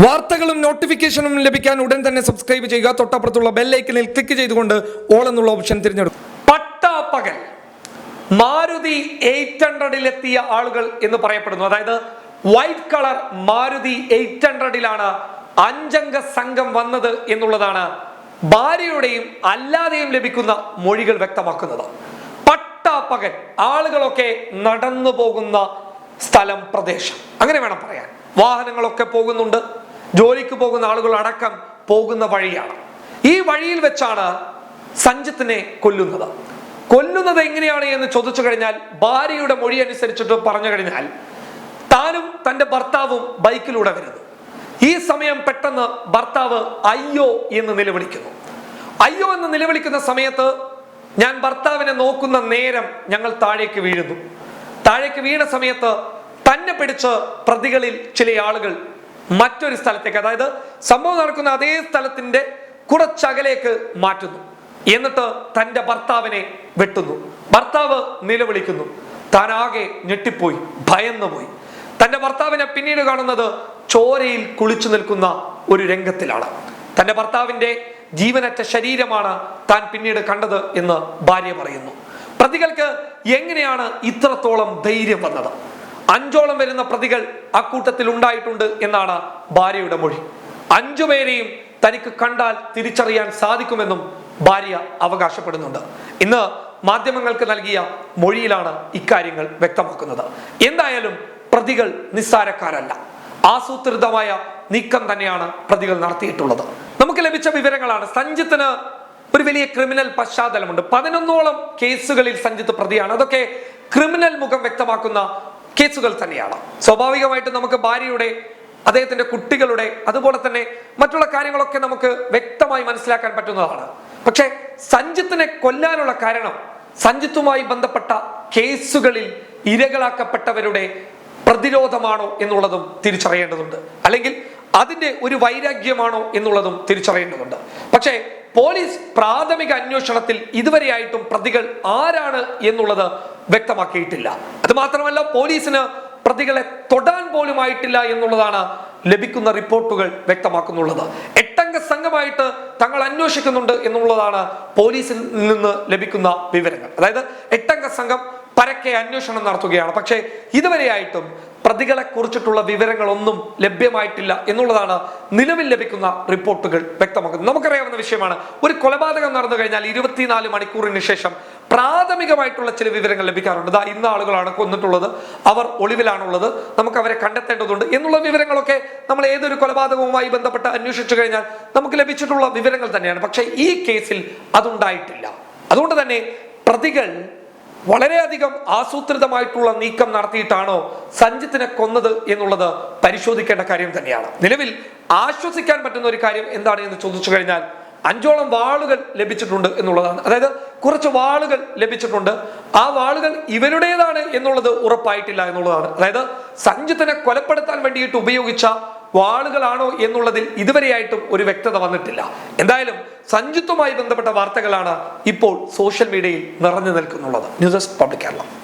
വാർത്തകളും നോട്ടിഫിക്കേഷനും ലഭിക്കാൻ ഉടൻ തന്നെ സബ്സ്ക്രൈബ് ചെയ്യുക. തൊട്ടപ്പുറത്തുള്ള ബെല്ലൈക്കനിൽ ക്ലിക്ക് ചെയ്തുകൊണ്ട് ഓൾ എന്നുള്ള ഓപ്ഷൻ തിരഞ്ഞെടുക്കും പട്ടാപ്പകൽ മാരുതി എയ്റ്റ് ഹൺഡ്രഡിലെത്തിയ ആളുകൾ എന്ന് പറയപ്പെടുന്നു. അതായത് വൈറ്റ് കളർ മാരുതി എയ്റ്റ് ഹൺഡ്രഡിലാണ് അഞ്ചംഗ സംഘം വന്നത് എന്നുള്ളതാണ് ഭാര്യയുടെയും അല്ലാതെയും ലഭിക്കുന്ന മൊഴികൾ വ്യക്തമാക്കുന്നത്. പട്ടാപ്പകൽ ആളുകളൊക്കെ നടന്നു പോകുന്ന സ്ഥലം പ്രദേശം. അങ്ങനെ വേണം പറയാൻ. വാഹനങ്ങളൊക്കെ പോകുന്നുണ്ട്. ജോലിക്ക് പോകുന്ന ആളുകൾ അടക്കം പോകുന്ന വഴിയാണ്. ഈ വഴിയിൽ വെച്ചാണ് സഞ്ജിത്തിനെ കൊല്ലുന്നത്. കൊല്ലുന്നത് എങ്ങനെയാണ് എന്ന് ചോദിച്ചു കഴിഞ്ഞാൽ ഭാര്യയുടെ മൊഴി അനുസരിച്ചിട്ട് പറഞ്ഞു കഴിഞ്ഞാൽ താനും തന്റെ ഭർത്താവും ബൈക്കിലൂടെ വരുന്നു. ഈ സമയം പെട്ടെന്ന് ഭർത്താവ് അയ്യോ എന്ന് നിലവിളിക്കുന്നു. അയ്യോ എന്ന് നിലവിളിക്കുന്ന സമയത്ത് ഞാൻ ഭർത്താവിനെ നോക്കുന്ന നേരം ഞങ്ങൾ താഴേക്ക് വീഴുന്നു. താഴേക്ക് വീണ സമയത്ത് തന്നെ പിടിച്ച് പ്രതികളിൽ ചില ആളുകൾ മറ്റൊരു സ്ഥലത്തേക്ക് അതായത് സംഭവം നടക്കുന്ന അതേ സ്ഥലത്തിന്റെ കുറച്ചകലേക്ക് മാറ്റുന്നു. എന്നിട്ട് തന്റെ ഭർത്താവിനെ വെട്ടുന്നു. ഭർത്താവ് നിലവിളിക്കുന്നു. താനാകെ ഞെട്ടിപ്പോയി ഭയന്നു പോയി തന്റെ ഭർത്താവിനെ പിന്നീട് കാണുന്നത് ചോരയിൽ കുളിച്ചു നിൽക്കുന്ന ഒരു രംഗത്തിലാണ്. തന്റെ ഭർത്താവിന്റെ ജീവനറ്റ ശരീരമാണ് താൻ പിന്നീട് കണ്ടത് എന്ന് ഭാര്യ പറയുന്നു. പ്രതികൾക്ക് എങ്ങനെയാണ് ഇത്രത്തോളം ധൈര്യം വന്നത്? അഞ്ചോളം വരുന്ന പ്രതികൾ അക്കൂട്ടത്തിൽ ഉണ്ടായിട്ടുണ്ട് എന്നാണ് ഭാര്യയുടെ മൊഴി. അഞ്ചു പേരെയും തനിക്ക് കണ്ടാൽ തിരിച്ചറിയാൻ സാധിക്കുമെന്നും ഭാര്യ അവകാശപ്പെടുന്നുണ്ട്. ഇന്ന് മാധ്യമങ്ങൾക്ക് നൽകിയ മൊഴിയിലാണ് ഇക്കാര്യങ്ങൾ വ്യക്തമാക്കുന്നത്. എന്തായാലും പ്രതികൾ നിസ്സാരക്കാരല്ല. ആസൂത്രിതമായ നീക്കം തന്നെയാണ് പ്രതികൾ നടത്തിയിട്ടുള്ളത്. നമുക്ക് ലഭിച്ച വിവരങ്ങളാണ്. സഞ്ജിത്തിന് ഒരു വലിയ ക്രിമിനൽ പശ്ചാത്തലമുണ്ട്. പതിനൊന്നോളം കേസുകളിൽ സഞ്ജിത്ത് പ്രതിയാണ്. അതൊക്കെ ക്രിമിനൽ മുഖം വ്യക്തമാക്കുന്ന കേസുകൾ തന്നെയാണ്. സ്വാഭാവികമായിട്ടും നമുക്ക് ഭാര്യയുടെ അദ്ദേഹത്തിന്റെ കുട്ടികളുടെ അതുപോലെ തന്നെ മറ്റുള്ള കാര്യങ്ങളൊക്കെ നമുക്ക് വ്യക്തമായി മനസ്സിലാക്കാൻ പറ്റുന്നതാണ്. പക്ഷെ സഞ്ജിത്തിനെ കൊല്ലാനുള്ള കാരണം സഞ്ജിത്തുമായി ബന്ധപ്പെട്ട കേസുകളിൽ ഇരകളാക്കപ്പെട്ടവരുടെ പ്രതിരോധമാണോ എന്നുള്ളതും തിരിച്ചറിയേണ്ടതുണ്ട്. അല്ലെങ്കിൽ അതിന്റെ ഒരു വൈരാഗ്യമാണോ എന്നുള്ളതും തിരിച്ചറിയേണ്ടതുണ്ട്. പക്ഷേ പോലീസ് പ്രാഥമിക അന്വേഷണത്തിൽ ഇതുവരെയായിട്ടും പ്രതികൾ ആരാണ് എന്നുള്ളത് വ്യക്തമാക്കിയിട്ടില്ല. അത് മാത്രമല്ല പോലീസിന് പ്രതികളെ തൊടാൻ പോലും ആയിട്ടില്ല എന്നുള്ളതാണ് ലഭിക്കുന്ന റിപ്പോർട്ടുകൾ വ്യക്തമാക്കുന്നുള്ളത്. എട്ടംഗ സംഘമായിട്ട് തങ്ങൾ അന്വേഷിക്കുന്നുണ്ട് എന്നുള്ളതാണ് പോലീസിൽ നിന്ന് ലഭിക്കുന്ന വിവരങ്ങൾ. അതായത് എട്ടംഗ സംഘം പരക്കെ അന്വേഷണം നടത്തുകയാണ്. പക്ഷേ ഇതുവരെയായിട്ടും പ്രതികളെ കുറിച്ചിട്ടുള്ള വിവരങ്ങളൊന്നും ലഭ്യമായിട്ടില്ല എന്നുള്ളതാണ് നിലവിൽ ലഭിക്കുന്ന റിപ്പോർട്ടുകൾ വ്യക്തമാക്കുന്നത്. നമുക്കറിയാവുന്ന വിഷയമാണ് ഒരു കൊലപാതകം നടന്നു കഴിഞ്ഞാൽ ഇരുപത്തിനാല് മണിക്കൂറിന് ശേഷം പ്രാഥമികമായിട്ടുള്ള ചില വിവരങ്ങൾ ലഭിക്കാറുണ്ട്. ദാ ഇന്ന ആളുകളാണ് കൊന്നിട്ടുള്ളത്. അവർ ഒളിവിലാണുള്ളത്. നമുക്ക് അവരെ കണ്ടെത്തേണ്ടതുണ്ട്. എന്നുള്ള വിവരങ്ങളൊക്കെ നമ്മൾ ഏതൊരു കൊലപാതകവുമായി ബന്ധപ്പെട്ട് അന്വേഷിച്ചു കഴിഞ്ഞാൽ നമുക്ക് ലഭിച്ചിട്ടുള്ള വിവരങ്ങൾ തന്നെയാണ്. പക്ഷേ ഈ കേസിൽ അതുണ്ടായിട്ടില്ല. അതുകൊണ്ട് തന്നെ പ്രതികൾ വളരെയധികം ആസൂത്രിതമായിട്ടുള്ള നീക്കം നടത്തിയിട്ടാണോ സഞ്ജിത്തിനെ കൊന്നത് എന്നുള്ളത് പരിശോധിക്കേണ്ട കാര്യം തന്നെയാണ്. നിലവിൽ ആശ്വസിക്കാൻ പറ്റുന്ന ഒരു കാര്യം എന്താണ് എന്ന് ചോദിച്ചു കഴിഞ്ഞാൽ അഞ്ചോളം വാളുകൾ ലഭിച്ചിട്ടുണ്ട് എന്നുള്ളതാണ്. അതായത് കുറച്ച് വാളുകൾ ലഭിച്ചിട്ടുണ്ട്. ആ വാളുകൾ ഇവരുടേതാണ് എന്നുള്ളത് ഉറപ്പായിട്ടില്ല എന്നുള്ളതാണ്. അതായത് സഞ്ജിത്തിനെ കൊലപ്പെടുത്താൻ വേണ്ടിയിട്ട് ഉപയോഗിച്ച വാളുകളാണോ എന്നുള്ളതിൽ ഇതുവരെയായിട്ടും ഒരു വ്യക്തത വന്നിട്ടില്ല. എന്തായാലും സഞ്ജിത്തുമായി ബന്ധപ്പെട്ട വാർത്തകളാണ് ഇപ്പോൾ സോഷ്യൽ മീഡിയയിൽ നിറഞ്ഞു നിൽക്കുന്നുള്ളത്. News desk public Keralam.